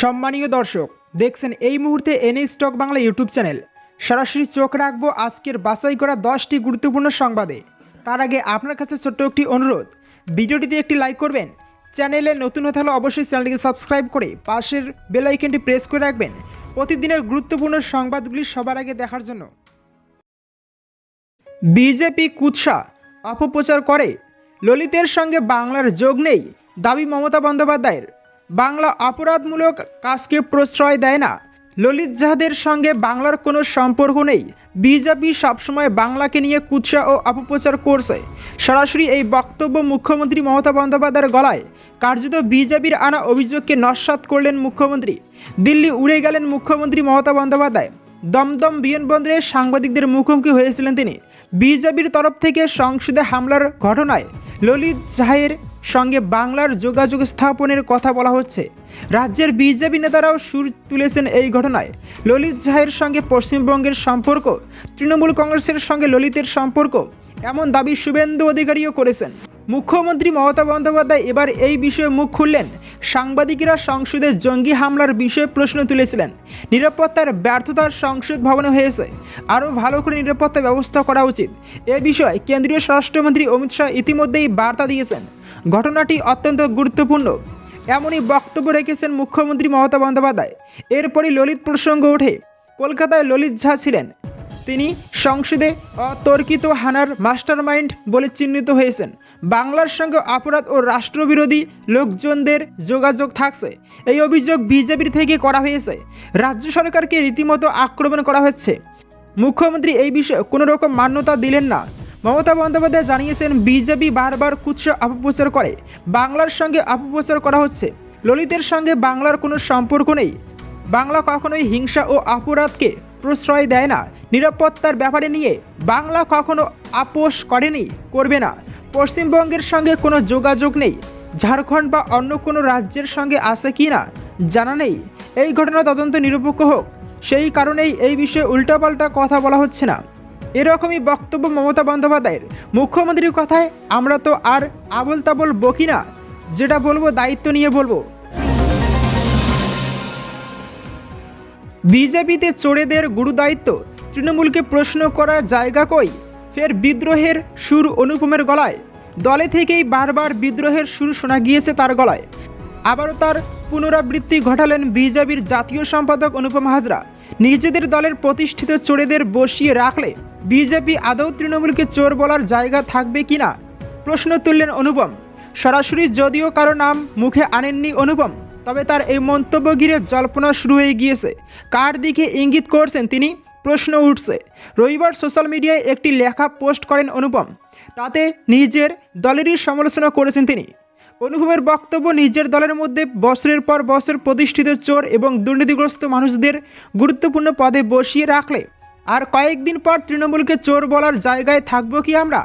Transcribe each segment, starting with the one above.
সম্মানীয় দর্শক, দেখছেন এই মুহূর্তে NA stock Bangla YouTube channel. সরাসরি চোখ রাখব আজকের বাছাই করা দশটি গুরুত্বপূর্ণ সংবাদে। তার আগে আপনার কাছে ছোট্ট একটি অনুরোধ, ভিডিওটিতে একটি লাইক করবেন। চ্যানেলে নতুন হতে হলে অবশ্যই চ্যানেলটিকে সাবস্ক্রাইব করে পাশের বেল আইকনটি প্রেস করে রাখবেন। প্রতিদিনের গুরুত্বপূর্ণ সংবাদগুলি সবার আগে দেখার জন্য। বিজেপি কুৎসা অপপ্রচার করে, ললিতের সঙ্গে বাংলার যোগ নেই, দাবি মমতা বন্দ্যোপাধ্যায়ের। বাংলা অপরাধমূলক কাজকে প্রশ্রয় দেয় না। ললিত জাহাদের সঙ্গে বাংলার কোনো সম্পর্ক নেই। বিজেপি সবসময় বাংলাকে নিয়ে কুৎসা ও অপপ্রচার করছে। সরাসরি এই বক্তব্য মুখ্যমন্ত্রী মমতা বন্দ্যোপাধ্যায়ের গলায়। কার্যত বিজেপির আনা অভিযোগকে নস্বাত করলেন মুখ্যমন্ত্রী। দিল্লি উড়ে গেলেন মুখ্যমন্ত্রী মমতা বন্দ্যোপাধ্যায়। দমদম বিমানবন্দরে সাংবাদিকদের মুখোমুখি হয়েছিলেন তিনি। বিজেপির তরফ থেকে সংসদে হামলার ঘটনায় ললিত জাহের সঙ্গে বাংলার যোগাযোগ স্থাপনের কথা বলা হচ্ছে। রাজ্যের বিজেপি নেতারাও সুর তুলেছেন এই ঘটনায়। ললিত জাহের সঙ্গে পশ্চিমবঙ্গের সম্পর্ক, তৃণমূল কংগ্রেসের সঙ্গে ললিতের সম্পর্ক, এমন দাবি শুভেন্দু অধিকারীও করেছেন। মুখ্যমন্ত্রী মমতা বন্দ্যোপাধ্যায় এবার এই বিষয়ে মুখ খুললেন। সাংবাদিকেরা সংসদে জঙ্গি হামলার বিষয়ে প্রশ্ন তুলেছিলেন। নিরাপত্তার ব্যর্থতার সংসদ ভবনে হয়েছে। আরও ভালো করে নিরাপত্তা ব্যবস্থা করা উচিত। এ বিষয়ে কেন্দ্রীয় স্বরাষ্ট্রমন্ত্রী অমিত শাহ ইতিমধ্যেই বার্তা দিয়েছেন। ঘটনাটি অত্যন্ত গুরুত্বপূর্ণ। এমনই বক্তব্য রেখেছেন মুখ্যমন্ত্রী মমতা বন্দ্যোপাধ্যায়। এরপরই ললিত প্রসঙ্গ ওঠে। কলকাতায় ললিত ঝা ছিলেন। তিনি সংসদে অতর্কিত হানার মাস্টারমাইন্ড বলে চিহ্নিত হয়েছেন। বাংলার সঙ্গে অপরাধ ও রাষ্ট্রবিরোধী লোকজনদের যোগাযোগ থাকছে। এই অভিযোগ বিজেপির থেকে করা হয়েছে। রাজ্য সরকারকে রীতিমতো আক্রমণ করা হচ্ছে। মুখ্যমন্ত্রী এই বিষয়ে কোনো রকম মান্যতা দিলেন না। মমতা বন্দ্যোপাধ্যায় জানিয়েছেন, বিজেপি বারবার কুৎসা অপপ্রচার করে। বাংলার সঙ্গে অপপ্রচার করা হচ্ছে। ললিতের সঙ্গে বাংলার কোনো সম্পর্ক নেই। বাংলা কখনোই হিংসা ও অপরাধকে প্রশ্রয় দেয় না। নিরাপত্তার ব্যাপারে নিয়ে বাংলা কখনো আপোষ করেনি, করবে না। পশ্চিমবঙ্গের সঙ্গে কোনো যোগাযোগ নেই। ঝাড়খণ্ড বা অন্য কোনো রাজ্যের সঙ্গে আছে কি না, জানা নেই। এই ঘটনা তদন্ত নিরপেক্ষ হোক। সেই কারণেই এই বিষয়ে উল্টাপাল্টা কথা বলা হচ্ছে না। এরকমই বক্তব্য মমতা বন্দ্যোপাধ্যায়ের। মুখ্যমন্ত্রীর কথায় আমরা তো আর আবল তাবল বকি না, যেটা বলব, দায়িত্ব নিয়ে বলব। বিজেপিতে চোরেদের গুরুদায়িত্ব, তৃণমূলকে প্রশ্ন করার জায়গা কই? ফের বিদ্রোহের সুর অনুপমের গলায়। দলে থেকেই বারবার বিদ্রোহের সুর শোনা গিয়েছে তার গলায়। আবারও তার পুনরাবৃত্তি ঘটালেন বিজেপির জাতীয় সম্পাদক অনুপম হাজরা। নিজেদের দলের প্রতিষ্ঠিত চোরেদের বসিয়ে রাখলে বিজেপি আদৌ তৃণমূলকে চোর বলার জায়গা থাকবে কিনা প্রশ্ন তুললেন অনুপম। সরাসরি যদিও কারও নাম মুখে আনেননি অনুপম, তবে তার এই মন্তব্য ঘিরে জল্পনা শুরু হয়ে গিয়েছে। কার দিকে ইঙ্গিত করছেন তিনি? প্রশ্ন উঠছে। রবিবার সোশ্যাল মিডিয়ায় একটি লেখা পোস্ট করেন অনুপম। তাতে নিজের দলেরই সমালোচনা করেছেন তিনি। অনুপমের বক্তব্য নিজের দলের মধ্যে বছরের পর বছর প্রতিষ্ঠিত চোর এবং দুর্নীতিগ্রস্ত মানুষদের গুরুত্বপূর্ণ পদে বসিয়ে রাখলে। আর কয়েকদিন পর তৃণমূলকে চোর বলার জায়গায় থাকব কি আমরা?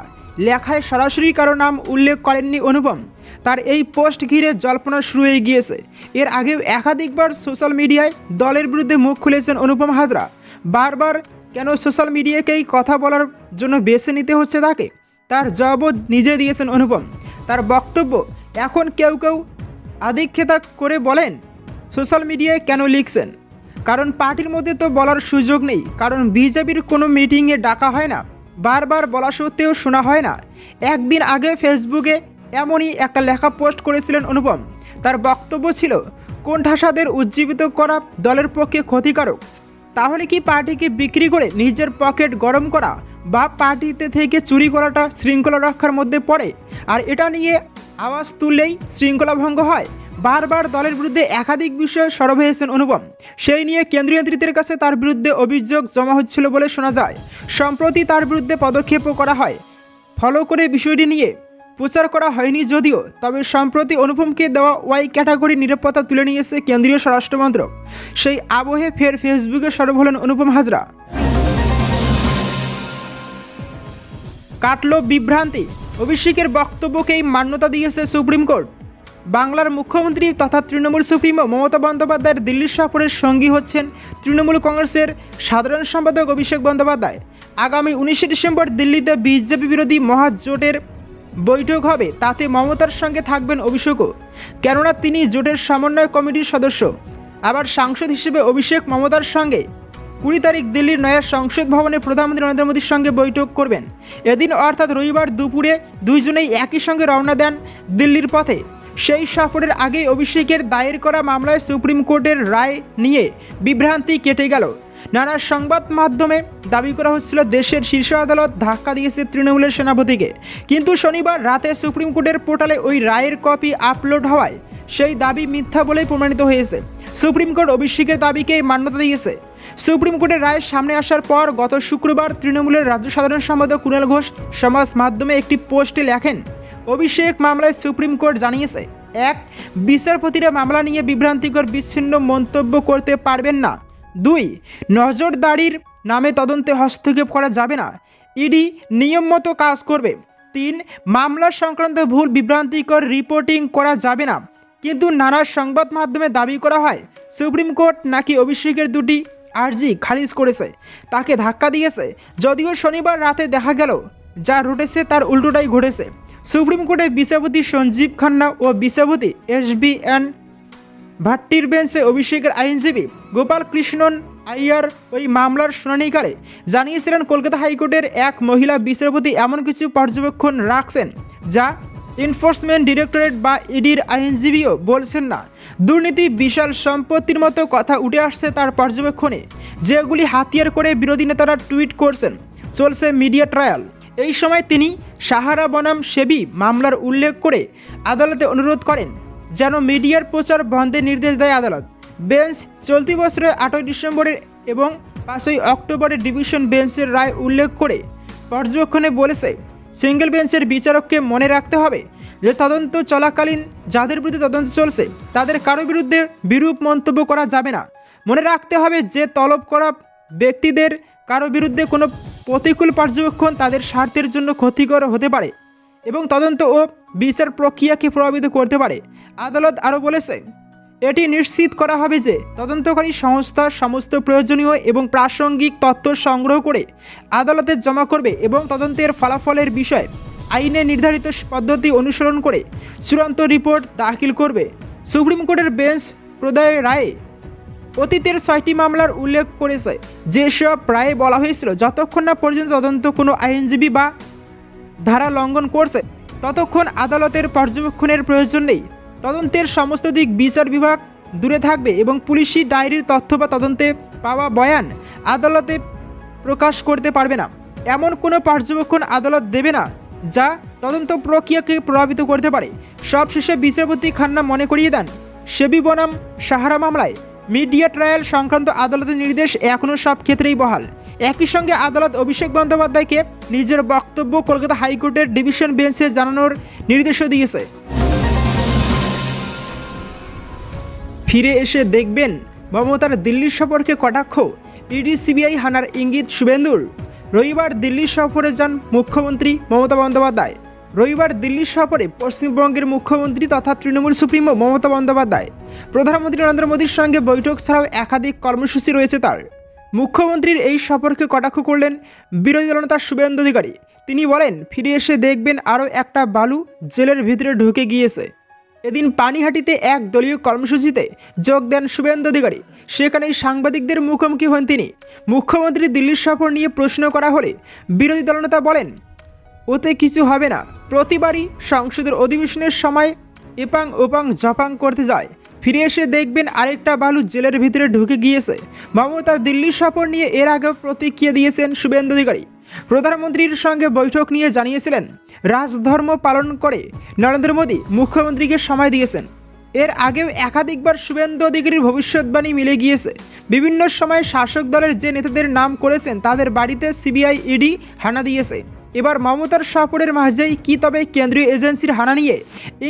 লেখায় সরাসরি কারও নাম উল্লেখ করেননি অনুপম। তার এই পোস্ট ঘিরে জল্পনা শুরু হয়ে গিয়েছে। এর আগেও একাধিকবার সোশ্যাল মিডিয়ায় দলের বিরুদ্ধে মুখ খুলেছেন অনুপম হাজরা। বারবার কেন সোশ্যাল মিডিয়াকেই কথা বলার জন্য বেছে নিতে হচ্ছে তাকে? তার জবাবও নিজে দিয়েছেন অনুপম। তার বক্তব্য এখন কেউ কেউ আধিক্ষেতা করে বলেন, সোশ্যাল মিডিয়ায় কেন লিখছেন? কারণ পার্টির মধ্যে তো বলার সুযোগ নেই, কারণ বিজেপির কোনো মিটিংয়ে ডাকা হয় না, বারবার বলা সত্ত্বেও শোনা হয় না। একদিন আগে ফেসবুকে এমনই একটা লেখা পোস্ট করেছিলেন অনুপম। তার বক্তব্য ছিল, কোণঠাসাদের উজ্জীবিত করা দলের পক্ষে ক্ষতিকারক। তাহলে কি পার্টিকে বিক্রি করে নিজের পকেট গরম করা বা পার্টিতে থেকে চুরি করাটা শৃঙ্খলা রক্ষার মধ্যে পড়ে? আর এটা নিয়ে আওয়াজ তুললেই শৃঙ্খলা ভঙ্গ হয়। বারবার দলের বিরুদ্ধে একাধিক বিষয়ে সরব হয়েছেন অনুপম। সেই নিয়ে কেন্দ্রীয় নেতৃত্বের কাছে তার বিরুদ্ধে অভিযোগ জমা হচ্ছিল বলে শোনা যায়। সম্প্রতি তার বিরুদ্ধে পদক্ষেপও করা হয়। ফলো করে বিষয়টি নিয়ে প্রচার করা হয়নি যদিও, তবে সম্প্রতি অনুপমকে দেওয়া ওয়াই ক্যাটাগরি নিরাপত্তা তুলে নিয়েছে কেন্দ্রীয় স্বরাষ্ট্রমন্ত্রক। সেই আবহে ফের ফেসবুকে সরব হলেন অনুপম হাজরা। কাটল বিভ্রান্তি। অভিষেকের বক্তব্যকেই মান্যতা দিয়েছে সুপ্রিম কোর্ট। বাংলার মুখ্যমন্ত্রী তথা তৃণমূল সুপ্রিমো মমতা বন্দ্যোপাধ্যায়ের দিল্লি সফরের সঙ্গী হচ্ছেন তৃণমূল কংগ্রেসের সাধারণ সম্পাদক অভিষেক বন্দ্যোপাধ্যায়। আগামী উনিশে ডিসেম্বর দিল্লিতে বিজেপি বিরোধী মহাজোটের বৈঠক হবে, তাতে মমতার সঙ্গে থাকবেন অভিষেকও। কেননা তিনি জোটের সমন্বয় কমিটির সদস্য। আবার সাংসদ হিসেবে অভিষেক মমতার সঙ্গে কুড়ি তারিখ দিল্লির নয়া সংসদ ভবনে প্রধানমন্ত্রী নরেন্দ্র মোদীর সঙ্গে বৈঠক করবেন। এদিন অর্থাৎ রবিবার দুপুরে দুইজনেই একই সঙ্গে রওনা দেন দিল্লির পথে। সেই সফরের আগেই অভিষেকের দায়ের করা মামলায় সুপ্রিম কোর্টের রায় নিয়ে বিভ্রান্তি কেটে গেল। নানা সংবাদ মাধ্যমে দাবি করা হচ্ছিল দেশের শীর্ষ আদালত ধাক্কা দিয়েছে তৃণমূলের সেনাপতিকে। কিন্তু শনিবার রাতে সুপ্রিম কোর্টের পোর্টালে ওই রায়ের কপি আপলোড হওয়ায় সেই দাবি মিথ্যা বলেই প্রমাণিত হয়েছে। সুপ্রিম কোর্ট অভিষেকের দাবিকে মান্যতা দিয়েছে। সুপ্রিম কোর্টের রায়ের সামনে আসার পর গত শুক্রবার তৃণমূলের রাজ্য সাধারণ সম্পাদক কুণাল ঘোষ সমাজ মাধ্যমে একটি পোস্টে লেখেন, অভিষেক মামলায় সুপ্রিম কোর্ট জানিয়েছে, এক, বিচারপতিরা মামলা নিয়ে বিভ্রান্তিকর বিচ্ছিন্ন মন্তব্য করতে পারবেন না। দুই, নজরদারির নামে তদন্তে হস্তক্ষেপ করা যাবে না। ইডি নিয়ম মতো কাজ করবে। তিন, মামলা সংক্রান্ত ভুল বিভ্রান্তিকর রিপোর্টিং করা যাবে না। কিন্তু নানা সংবাদ মাধ্যমে দাবি করা হয়, সুপ্রিম কোর্ট নাকি অভিষেকের দুটি আর্জি খারিজ করেছে। তাকে ধাক্কা দিয়েছে, যদিও শনিবার রাতে দেখা গেল, যা ঘটেছে তার উল্টোটাই ঘটেছে। সুপ্রিম কোর্টের বিচারপতি সঞ্জীব খান্না ও বিচারপতি এস বি এন ভাট্টির বেঞ্চে অভিষেকের আইনজীবী গোপাল কৃষ্ণন আইয়ার ওই মামলার শুনানিকালে জানিয়েছিলেন কলকাতা হাইকোর্টের এক মহিলা বিচারপতি এমন কিছু পর্যবেক্ষণ রাখছেন যা এনফোর্সমেন্ট ডিরেক্টরেট বা ইডির আইনজীবীও বলছেন না। দুর্নীতি বিশাল সম্পত্তির মতো কথা উঠে আসছে তার পর্যবেক্ষণে, যেগুলি হাতিয়ার করে বিরোধী নেতারা টুইট করছেন। চলছে মিডিয়া ট্রায়াল। এই সময় তিনি সাহারা বনাম সেবি মামলার উল্লেখ করে আদালতে অনুরোধ করেন। যেন মিডিয়ার প্রচার বন্ধের নির্দেশ দেয় আদালত। বেঞ্চ চলতি বছরের আটই ডিসেম্বরের এবং পাঁচই অক্টোবরের ডিভিশন বেঞ্চের রায় উল্লেখ করে পর্যবেক্ষণে বলেছে, সিঙ্গেল বেঞ্চের বিচারককে মনে রাখতে হবে যে তদন্ত চলাকালীন যাদের বিরুদ্ধে তদন্ত চলছে, তাদের কারও বিরুদ্ধে বিরূপ মন্তব্য করা যাবে না। মনে রাখতে হবে যে তলব করা ব্যক্তিদের কারও বিরুদ্ধে কোনো প্রতিকূল পর্যবেক্ষণ তাদের স্বার্থের জন্য ক্ষতিকর হতে পারে। এবং তদন্ত ও বিচার প্রক্রিয়াকে প্রভাবিত করতে পারে। আদালত আরও বলেছে, এটি নিশ্চিত করা হবে যে তদন্তকারী সংস্থা সমস্ত প্রয়োজনীয় এবং প্রাসঙ্গিক তথ্য সংগ্রহ করে আদালতে জমা করবে এবং তদন্তের ফলাফলের বিষয়ে আইনে নির্ধারিত পদ্ধতি অনুসরণ করে চূড়ান্ত রিপোর্ট দাখিল করবে। সুপ্রিম কোর্টের বেঞ্চ প্রদায় রায়ে অতীতের ছয়টি মামলার উল্লেখ করেছে, যেসব রায়ে বলা হয়েছিল, যতক্ষণ না পর্যন্ত তদন্ত কোনো আইনজীবী বা ধারা লঙ্ঘন করছে। ততক্ষণ আদালতের পর্যবেক্ষণের প্রয়োজন নেই। তদন্তের সমস্ত দিক বিচার বিভাগ দূরে থাকবে এবং পুলিশি ডায়েরির তথ্য বা তদন্তে পাওয়া বয়ান আদালতে প্রকাশ করতে পারবে না। এমন কোনো পর্যবেক্ষণ আদালত দেবে না, যা তদন্ত প্রক্রিয়াকে প্রভাবিত করতে পারে। সবশেষে বিচারপতি খান্না মনে করিয়ে দেন, সেবি বনাম সাহারা মামলায় মিডিয়া ট্রায়াল সংক্রান্ত আদালতের নির্দেশ এখনও সব ক্ষেত্রেই বহাল। একই সঙ্গে আদালত অভিষেক বন্দ্যোপাধ্যায়কে নিজের বক্তব্য কলকাতা হাইকোর্টের ডিভিশন বেঞ্চে জানানোর নির্দেশও দিয়েছে। ফিরে এসে দেখবেন মমতার দিল্লি সফরকে কটাক্ষ। ইডি, সিবিআই হানার ইঙ্গিত শুভেন্দুর। রবিবার দিল্লি সফরে যান মুখ্যমন্ত্রী মমতা বন্দ্যোপাধ্যায়। রবিবার দিল্লি সফরে পশ্চিমবঙ্গের মুখ্যমন্ত্রী তথা তৃণমূল সুপ্রিমো মমতা বন্দ্যোপাধ্যায়। প্রধানমন্ত্রী নরেন্দ্র মোদীর সঙ্গে বৈঠক ছাড়াও একাধিক কর্মসূচি রয়েছে তার। মুখ্যমন্ত্রীর এই সফরকে কটাক্ষ করলেন বিরোধী দলনেতা শুভেন্দু অধিকারী। তিনি বলেন, ফিরে এসে দেখবেন আরও একটা বালু জেলের ভিতরে ঢুকে গিয়েছে। এদিন পানিহাটিতে এক দলীয় কর্মসূচিতে যোগ দেন শুভেন্দু অধিকারী। সেখানে সাংবাদিকদের মুখোমুখি হন তিনি। মুখ্যমন্ত্রী দিল্লির সফর নিয়ে প্রশ্ন করা হলে বিরোধী দলনেতা বলেন, ওতে কিছু হবে না। প্রতিবারই সংসদের অধিবেশনের সময় এপাং ওপাং জপাং করতে যায়। ফিরে এসে দেখবেন আরেকটা বালু জেলের ভিতরে ঢুকে গিয়েছে। মমতা দিল্লি সফর নিয়ে এর আগেও প্রতিক্রিয়া দিয়েছেন শুভেন্দু অধিকারী। প্রধানমন্ত্রীর সঙ্গে বৈঠক নিয়ে জানিয়েছিলেন, রাজধর্ম পালন করে নরেন্দ্র মোদী মুখ্যমন্ত্রীকে সময় দিয়েছেন। এর আগেও একাধিকবার শুভেন্দু অধিকারীর ভবিষ্যৎবাণী মিলে গিয়েছে। বিভিন্ন সময় শাসক দলের যে নেতাদের নাম করেছেন, তাদের বাড়িতে সিবিআই ইডি হানা দিয়েছে। এবার মমতার সফরের মাঝেই কি তবে কেন্দ্রীয় এজেন্সির হানা নিয়ে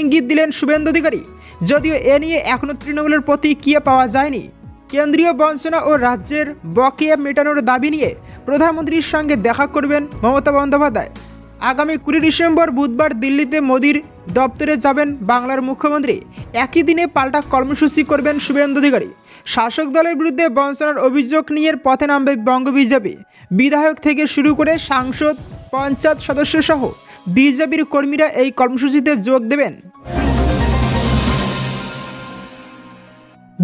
ইঙ্গিত দিলেন শুভেন্দু অধিকারী। যদিও এ নিয়ে এখনও তৃণমূলের প্রতিক্রিয়া পাওয়া যায়নি। কেন্দ্রীয় বঞ্চনা ও রাজ্যের বকেয়া মেটানোর দাবি নিয়ে প্রধানমন্ত্রীর সঙ্গে দেখা করবেন মমতা বন্দ্যোপাধ্যায়। আগামী কুড়ি ডিসেম্বর বুধবার দিল্লিতে মোদির দপ্তরে যাবেন বাংলার মুখ্যমন্ত্রী। একই দিনে পাল্টা কর্মসূচি করবেন শুভেন্দু অধিকারী। শাসক দলের বিরুদ্ধে বঞ্চনার অভিযোগ নিয়ে পথে নামবে বঙ্গ বিজেপি। বিধায়ক থেকে শুরু করে সাংসদ, পঞ্চায়েত সদস্য সহ বিজেপির কর্মীরা এই কর্মসূচিতে যোগ দেবেন।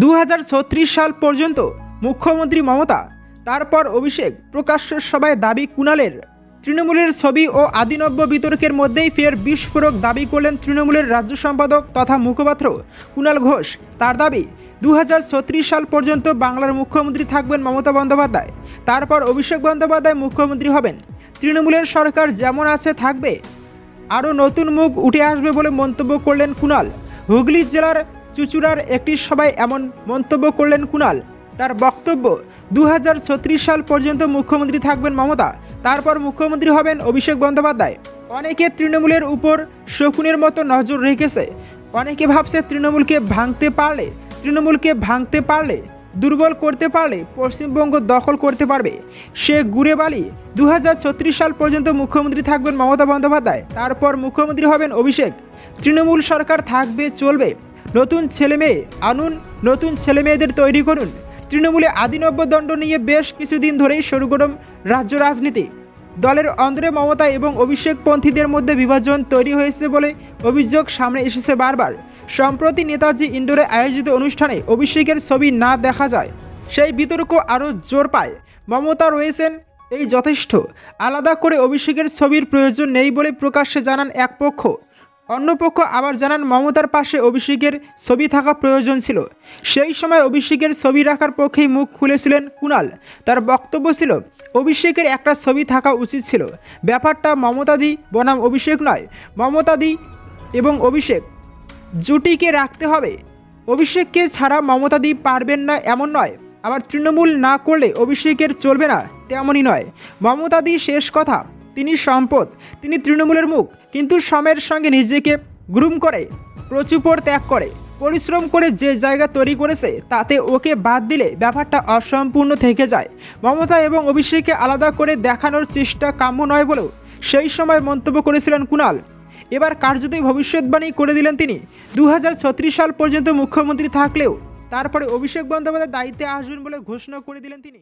দু হাজার ছত্রিশ সাল পর্যন্ত মুখ্যমন্ত্রী মমতা, তারপর অভিষেক প্রকাশ্য সভায় দাবি কুণালের। তৃণমূলের ছবি ও আদিনব্য বিতর্কের মধ্যেই ফের বিস্ফোরক দাবি করলেন তৃণমূলের রাজ্য সম্পাদক তথা মুখপাত্র কুণাল ঘোষ। তার দাবি দু হাজার ছত্রিশ সাল পর্যন্ত বাংলার মুখ্যমন্ত্রী থাকবেন মমতা বন্দ্যোপাধ্যায়। তারপর অভিষেক বন্দ্যোপাধ্যায় মুখ্যমন্ত্রী হবেন। তৃণমূলের সরকার যেমন আছে, থাকবে। আরও নতুন মুখ উঠে আসবে বলে মন্তব্য করলেন কুণাল। হুগলি জেলার চুচুড়ার একটি সভায় এমন মন্তব্য করলেন কুণাল। তার বক্তব্য দু হাজার ছত্রিশ সাল পর্যন্ত মুখ্যমন্ত্রী থাকবেন মমতা, তারপর মুখ্যমন্ত্রী হবেন অভিষেক বন্দ্যোপাধ্যায়। অনেকে তৃণমূলের উপর শকুনের মতো নজর রেখেছে, অনেকে ভাবছে তৃণমূলকে ভাঙতে পারলে, তৃণমূলকে ভাঙতে পারলে, দুর্বল করতে পারলে পশ্চিমবঙ্গ দখল করতে পারবে। সে গুড়ে বালি দু সাল পর্যন্ত মুখ্যমন্ত্রী থাকবেন মমতা বন্দ্যোপাধ্যায়, তারপর মুখ্যমন্ত্রী হবেন অভিষেক। তৃণমূল সরকার থাকবে, চলবে। নতুন ছেলে মেয়ে আনুন, নতুন ছেলে মেয়েদের তৈরি করুন। তৃণমূলে আদিনব্য দণ্ড নিয়ে বেশ কিছুদিন ধরেই সরগরম রাজ্য রাজনীতি। দলের অন্ধ্রে মমতা এবং অভিষেকপন্থীদের মধ্যে বিভাজন তৈরি হয়েছে বলে অভিযোগ সামনে এসেছে বারবার। সম্প্রতি নেতাজি ইন্ডোরে আয়োজিত অনুষ্ঠানে অভিষেকের ছবি না দেখা যায়, সেই বিতর্ক আরও জোর পায়। মমতা রয়েছেন, এই যথেষ্ট। আলাদা করে অভিষেকের ছবির প্রয়োজন নেই বলে প্রকাশ্যে জানান এক পক্ষ। অন্য পক্ষ আবার জানান, মমতার পাশে অভিষেকের ছবি থাকা প্রয়োজন ছিল। সেই সময় অভিষেকের ছবি রাখার পক্ষেই মুখ খুলেছিলেন কুণাল। তার বক্তব্য ছিল, অভিষেকের একটা ছবি থাকা উচিত ছিল। ব্যাপারটা মমতাদি বনাম অভিষেক নয়। মমতাদি এবং অভিষেক জুটিকে রাখতে হবে। অভিষেককে ছাড়া মমতাদি পারবেন না এমন নয়। আবার তৃণমূল না করলে অভিষেকের চলবে না তেমনই নয়। মমতাদি শেষ কথা। তিনি সম্পদ, তিনি তৃণমূলের মুখ, কিন্তু সময়ের সঙ্গে নিজেকে গ্রুম করে প্রচুপর ত্যাগ করে, পরিশ্রম করে যে জায়গা তৈরি করেছে, তাতে ওকে বাদ দিলে ব্যাপারটা অসম্পূর্ণ থেকে যায়। মমতা এবং অভিষেককে আলাদা করে দেখানোর চেষ্টা কাম্য নয় বলেও সেই সময় মন্তব্য করেছিলেন কুণাল। এবার কার্যতই ভবিষ্যৎবাণী করে দিলেন তিনি। দু হাজার ছত্রিশ সাল পর্যন্ত মুখ্যমন্ত্রী থাকলেও তারপরে অভিষেক বন্দ্যোপাধ্যায় দায়িত্বে আসবেন বলে ঘোষণা করে দিলেন তিনি।